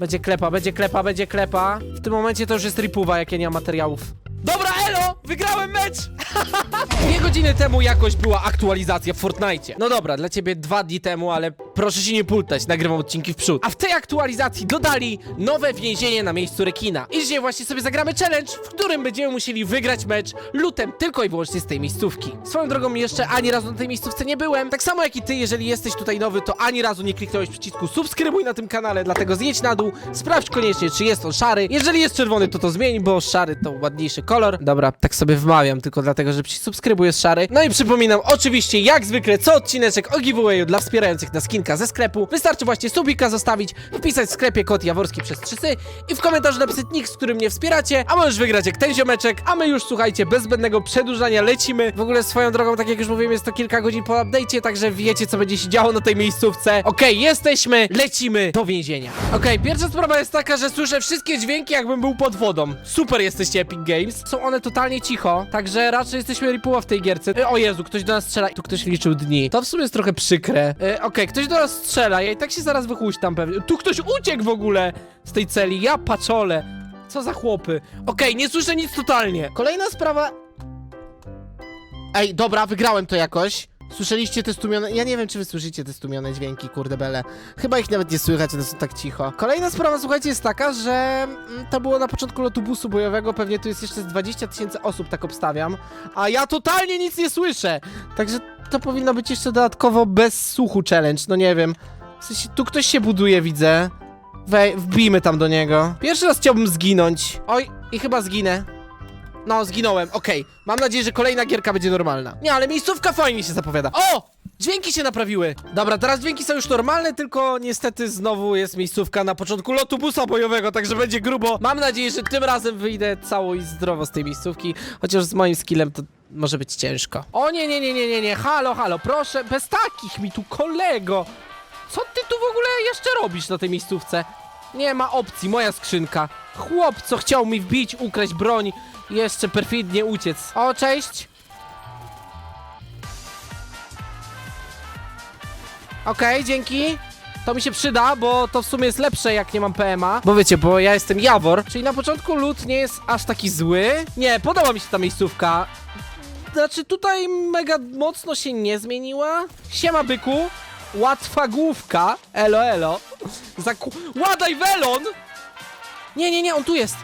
Będzie klepa, będzie klepa, będzie klepa. W tym momencie to już jest ripuwa, jak ja nie mam materiałów. Dobra, elo! Wygrałem mecz! Dwie godziny temu jakoś była aktualizacja w Fortnite. No dobra, dla ciebie dwa dni temu, ale proszę się nie pultać, nagrywam odcinki w przód. A w tej aktualizacji dodali nowe więzienie na miejscu rekina. I dzisiaj właśnie sobie zagramy challenge, w którym będziemy musieli wygrać mecz lutem tylko i wyłącznie z tej miejscówki. Swoją drogą jeszcze ani razu na tej miejscówce nie byłem. Tak samo jak i ty, jeżeli jesteś tutaj nowy, to ani razu nie kliknąłeś przycisku subskrybuj na tym kanale, dlatego zjedź na dół, sprawdź koniecznie, czy jest on szary. Jeżeli jest czerwony, to to zmień, bo szary to ładniejszy kolor. Dobra, tak sobie wmawiam, tylko dlatego, że przycisk szary. No i przypominam, oczywiście, jak zwykle, co odcineczek o giveawayu dla wspierających na skinka ze sklepu. Wystarczy właśnie subika zostawić, wpisać w sklepie kod Jaworski przez 3 sy i w komentarzu napisać nick, z którym mnie wspieracie, a możesz wygrać jak ten ziomeczek, a my już, słuchajcie, bez zbędnego przedłużania lecimy. W ogóle swoją drogą, tak jak już mówiłem, jest to kilka godzin po update'cie, także wiecie, co będzie się działo na tej miejscówce. Okej, jesteśmy, lecimy do więzienia. Okej, pierwsza sprawa jest taka, że słyszę wszystkie dźwięki, jakbym był pod wodą. Super jesteście Epic Games. Są one totalnie cicho, także raczej jesteśmy ripuła w tej gierce. E, o Jezu, ktoś do nas strzela. Tu ktoś liczył dni. To w sumie jest trochę przykre. E, Okej, ktoś do nas strzela, ja i tak się zaraz wychuśtam pewnie. Tu ktoś uciekł w ogóle z tej celi. Ja paczole. Co za chłopy. Okej, nie słyszę nic totalnie. Kolejna sprawa... Ej, dobra, wygrałem to jakoś. Słyszeliście te stumione... Ja nie wiem, czy wy słyszycie te stumione dźwięki, kurde bele. Chyba ich nawet nie słychać, one są tak cicho. Kolejna sprawa, słuchajcie, jest taka, że mm, to było na początku lotu busu bojowego, pewnie tu jest jeszcze z 20 tysięcy osób, tak obstawiam, a ja totalnie nic nie słyszę. Także to powinno być jeszcze dodatkowo bez słuchu challenge, no nie wiem. W sensie, tu ktoś się buduje, widzę. Wej, wbijmy tam do niego. Pierwszy raz chciałbym zginąć. Oj, i chyba zginę. No, zginąłem, okej. Mam nadzieję, że kolejna gierka będzie normalna. Nie, ale miejscówka fajnie się zapowiada. O! Dźwięki się naprawiły. Dobra, teraz dźwięki są już normalne, tylko niestety znowu jest miejscówka na początku lotu busa bojowego, także będzie grubo. Mam nadzieję, że tym razem wyjdę cało i zdrowo z tej miejscówki, chociaż z moim skillem to może być ciężko. O nie, nie, nie, nie, nie, nie, halo, halo, proszę, bez takich mi tu kolego. Co ty tu w ogóle jeszcze robisz na tej miejscówce? Nie ma opcji, moja skrzynka. Chłop, co chciał mi wbić, ukraść broń, i jeszcze perfidnie uciec. O, cześć. Okej, dzięki. To mi się przyda, bo to w sumie jest lepsze, jak nie mam PMA. Bo wiecie, bo ja jestem Jawor, czyli na początku lód nie jest aż taki zły. Nie, podoba mi się ta miejscówka. Znaczy, tutaj mega mocno się nie Siema, byku. Łatwa główka. Elo, elo. Zaku... Ładaj welon! Nie, nie, nie, on tu jest.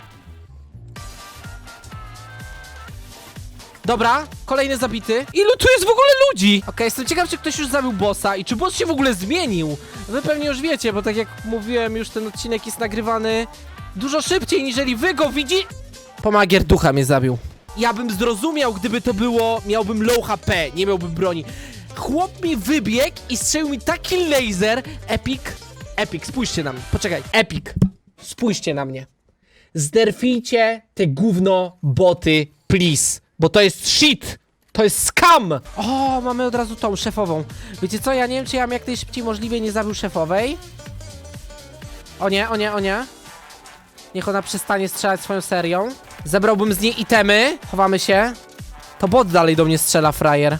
Dobra, kolejny zabity. Ilu tu jest w ogóle ludzi? Okej, jestem ciekaw, czy ktoś już zabił bossa i czy boss się w ogóle zmienił. Wy pewnie już wiecie, bo tak jak mówiłem, już ten odcinek jest nagrywany dużo szybciej, niżeli wy go widzi... Pomagier ducha mnie zabił. Ja bym zrozumiał, gdyby to było... Miałbym low HP, nie miałbym broni. Chłop mi wybiegł i strzelił mi taki laser. Epic. Epic, spójrzcie na mnie. Poczekaj. Epic. Spójrzcie na mnie. Zderfijcie te gówno boty, please. Bo to jest shit! To jest scam! O, mamy od razu tą szefową. Wiecie co, ja nie wiem, czy ja bym jak najszybciej możliwie nie zabił szefowej. O nie, o nie, o nie. Niech ona przestanie strzelać swoją serią. Zebrałbym z niej itemy. Chowamy się. To bot dalej do mnie strzela, frajer.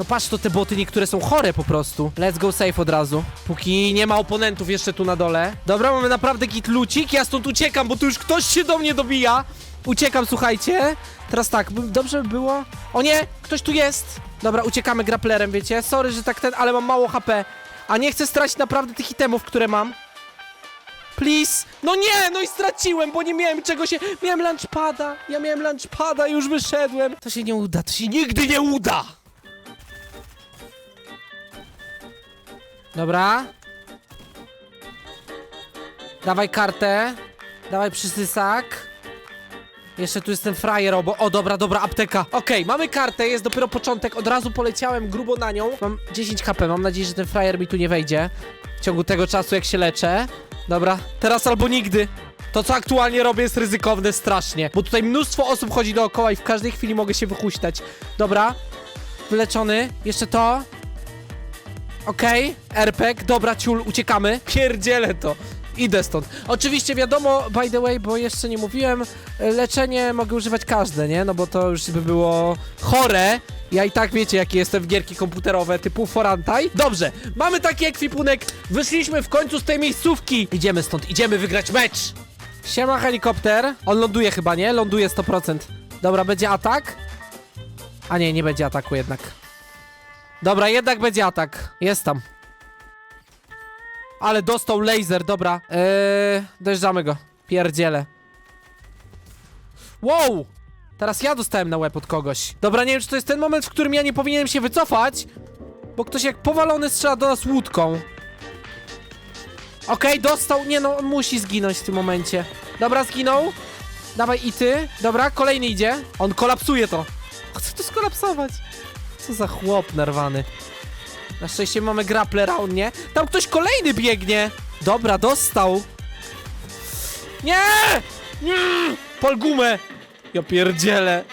No patrz, to te boty niektóre są chore po prostu. Let's go safe od razu. Póki nie ma oponentów jeszcze tu na dole. Dobra, mamy naprawdę git lucik. Ja stąd uciekam, bo tu już ktoś się do mnie dobija. Uciekam, słuchajcie. Teraz tak, by- dobrze by było. O nie, ktoś tu jest. Dobra, uciekamy grapplerem, wiecie. Sorry, że tak ten, ale mam mało HP. A nie chcę stracić naprawdę tych itemów, które mam. Please. No nie, no i straciłem, bo nie miałem czego się... Miałem lunchpada. Ja miałem lunchpada i już wyszedłem. To się nie uda, to się nigdy nie uda. Dobra. Dawaj kartę. Dawaj przysysak. Jeszcze tu jest ten frajer obo. O, dobra, dobra, apteka. Okej, mamy kartę, jest dopiero początek. Od razu poleciałem grubo na nią. Mam 10 HP, mam nadzieję, że ten frajer mi tu nie wejdzie. W ciągu tego czasu, jak się leczę. Dobra, teraz albo nigdy. To, co aktualnie robię, jest ryzykowne strasznie. Bo tutaj mnóstwo osób chodzi dookoła i w każdej chwili mogę się wychuśtać. Dobra. Wyleczony. Jeszcze to. Okej, RPG, dobra, ciul, uciekamy. Pierdzielę to. idę stąd. Oczywiście wiadomo, by the way, bo jeszcze nie mówiłem, leczenie mogę używać każde, nie? No bo to już by było chore. Ja i tak wiecie, jakie jestem w gierki komputerowe typu Forantaj. Dobrze, mamy taki ekwipunek, wyszliśmy w końcu z tej miejscówki. Idziemy stąd, idziemy wygrać mecz. Siema helikopter. On ląduje chyba, nie? Ląduje 100%. Dobra, będzie atak? A nie, nie będzie ataku jednak. Dobra, jednak będzie atak. Jest tam. Ale dostał laser, dobra. Eee, dojeżdżamy go. Pierdziele. Wow! Teraz ja dostałem na łeb od kogoś. Dobra, nie wiem, czy to jest ten moment, w którym ja nie powinienem się wycofać, bo ktoś jak powalony strzela do nas łódką. Okej, dostał. Nie no, on musi zginąć w tym momencie. Dobra, zginął. Dawaj i ty. Dobra, kolejny idzie. On kolapsuje to. Chce to skolapsować. Co za chłop nerwany. Na szczęście mamy grapplera, on nie. Tam ktoś kolejny biegnie. Dobra, dostał. Nie! Nie! Pal gumę! Ja pierdzielę.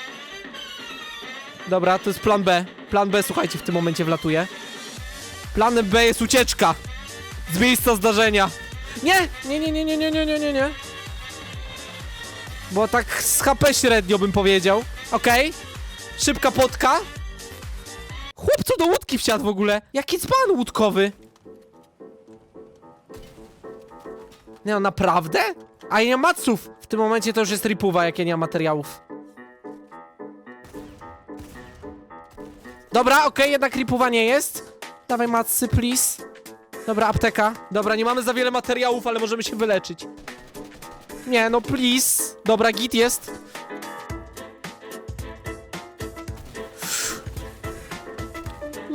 Dobra, to jest plan B. Plan B, słuchajcie, w tym momencie wlatuje. Planem B jest ucieczka. Z miejsca zdarzenia. Nie! Nie, nie, nie, nie, nie, nie, nie, nie, nie. Bo tak z HP średnio bym powiedział. Okej. Szybka potka. Co do łódki wsiadł w ogóle. Jaki dzban łódkowy. Nie no, naprawdę? A ja nie mam maców. W tym momencie to już jest ripuwa, jak ja nie mam materiałów. Dobra, okej, jednak ripuwa nie jest. Dawaj macy, please. Dobra, apteka. Dobra, nie mamy za wiele materiałów, ale możemy się wyleczyć. Nie, no please. Dobra, git jest.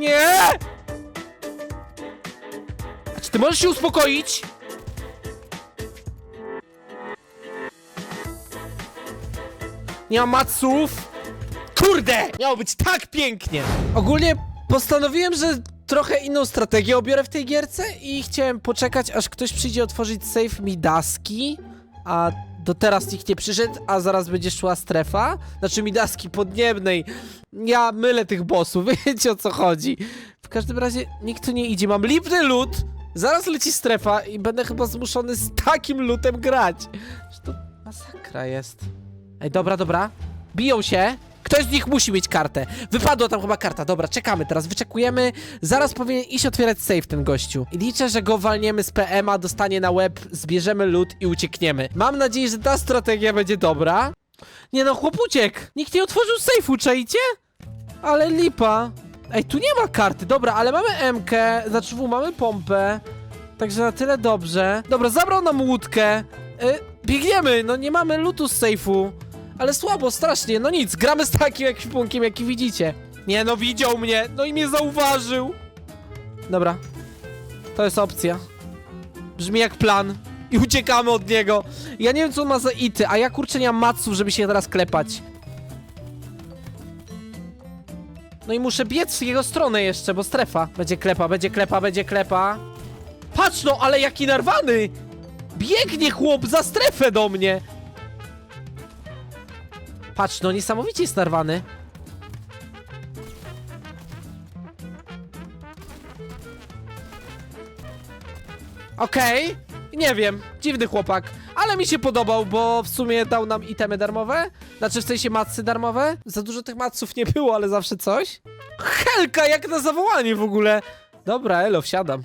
Nie! Czy ty możesz się uspokoić? Nie mam maców. Kurde! Miało być tak pięknie! Ogólnie postanowiłem, że trochę inną strategię obiorę w tej gierce i chciałem poczekać, aż ktoś przyjdzie otworzyć safe Midaski, a do teraz nikt nie przyszedł, a zaraz będzie szła strefa. Znaczy Midaski podniebnej. Ja mylę tych bossów, wiecie o co chodzi. W każdym razie nikt tu nie idzie, mam lipny lód, zaraz leci strefa i będę chyba zmuszony z takim lutem grać. Że to masakra jest. Ej, dobra, dobra. Biją się. Ktoś z nich musi mieć kartę. Wypadła tam chyba karta. Dobra, czekamy teraz, wyczekujemy. Zaraz powinien iść otwierać safe ten gościu. I liczę, że go walniemy z PM-a, dostanie na łeb, zbierzemy loot i uciekniemy. Mam nadzieję, że ta strategia będzie dobra. Nie no, chłop. Nikt nie otworzył safe'u, czajcie? Ale lipa. Ej, tu nie ma karty. Dobra, ale mamy MK, znaczy W, mamy pompę. Także na tyle dobrze. Dobra, zabrał nam łódkę. Y, biegniemy, no nie mamy lootu z safe'u. Ale słabo, strasznie, no nic, gramy z takim ekwipunkiem, jaki widzicie. Nie no, widział mnie, no i mnie zauważył. Dobra, to jest opcja. Brzmi jak plan. I uciekamy od niego. Ja nie wiem, co on ma za ity, a ja kurczę nie mam maców, żeby się teraz klepać. No i muszę biec w jego stronę jeszcze, bo strefa. Będzie klepa, będzie klepa, będzie klepa. Patrz no, ale jaki narwany! Biegnie chłop za strefę do mnie! Patrz, no niesamowicie jest narwany. Okej, nie wiem, dziwny chłopak, ale mi się podobał, bo w sumie dał nam itemy darmowe, znaczy w sensie macy darmowe. Za dużo tych maców nie było, ale zawsze coś. Helka, jak na zawołanie w ogóle. Dobra, elo, wsiadam.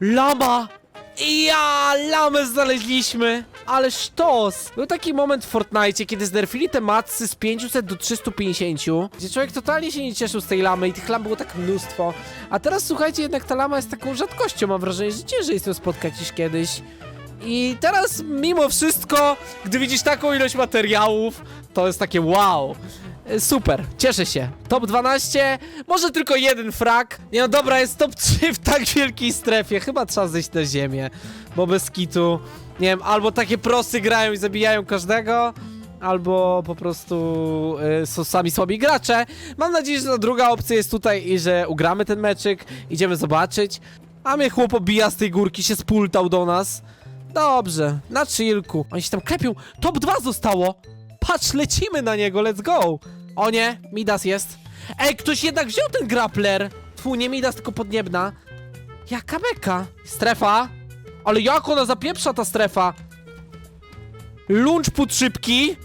Lama! Ja, lamę znaleźliśmy! Ale sztos! Był taki moment w Fortnite, kiedy znerfili te macy z 500 do 350, gdzie człowiek totalnie się nie cieszył z tej lamy i tych lam było tak mnóstwo. A teraz słuchajcie, jednak ta lama jest taką rzadkością, mam wrażenie, że ciężej jest ją spotkać niż kiedyś. I teraz, mimo wszystko, gdy widzisz taką ilość materiałów, to jest takie wow. E, Super, cieszę się. Top 12, może tylko jeden frag. Nie no dobra, jest top 3 w tak wielkiej strefie. Chyba trzeba zejść na ziemię, bo bez kitu, nie wiem, albo takie prosy grają i zabijają każdego, albo po prostu y, są sami słabi gracze. Mam nadzieję, że ta druga opcja jest tutaj i że ugramy ten meczyk, idziemy zobaczyć. A mnie chłop obija z tej górki, się spultał do nas. Dobrze, na chillku. Oni się tam klepią. Top 2 zostało. Patrz, lecimy na niego, let's go. O nie, Midas jest. Ej, ktoś jednak wziął ten grappler. Tfu, nie Midas, tylko podniebna. Jaka beka. Strefa. Ale jak ona zapieprza ta strefa? Lunch put szybki.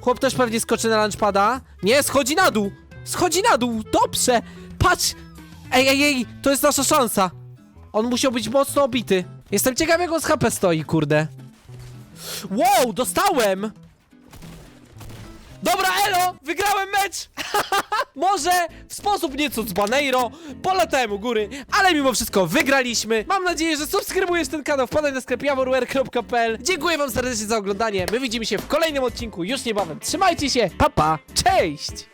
Chłop też pewnie skoczy na lunchpada. Nie, schodzi na dół. Schodzi na dół. Dobrze. Patrz. Ej, ej, ej. To jest nasza szansa. On musiał być mocno obity. Jestem ciekaw, jak on z HP stoi, kurde. Wow, dostałem! Dobra, elo! Wygrałem mecz! Może w sposób nieco dzbaneiro, polatałem u góry, ale mimo wszystko wygraliśmy. Mam nadzieję, że subskrybujesz ten kanał, wpadaj na sklep jaworware.pl. Dziękuję wam serdecznie za oglądanie. My widzimy się w kolejnym odcinku już niebawem. Trzymajcie się, pa pa, cześć!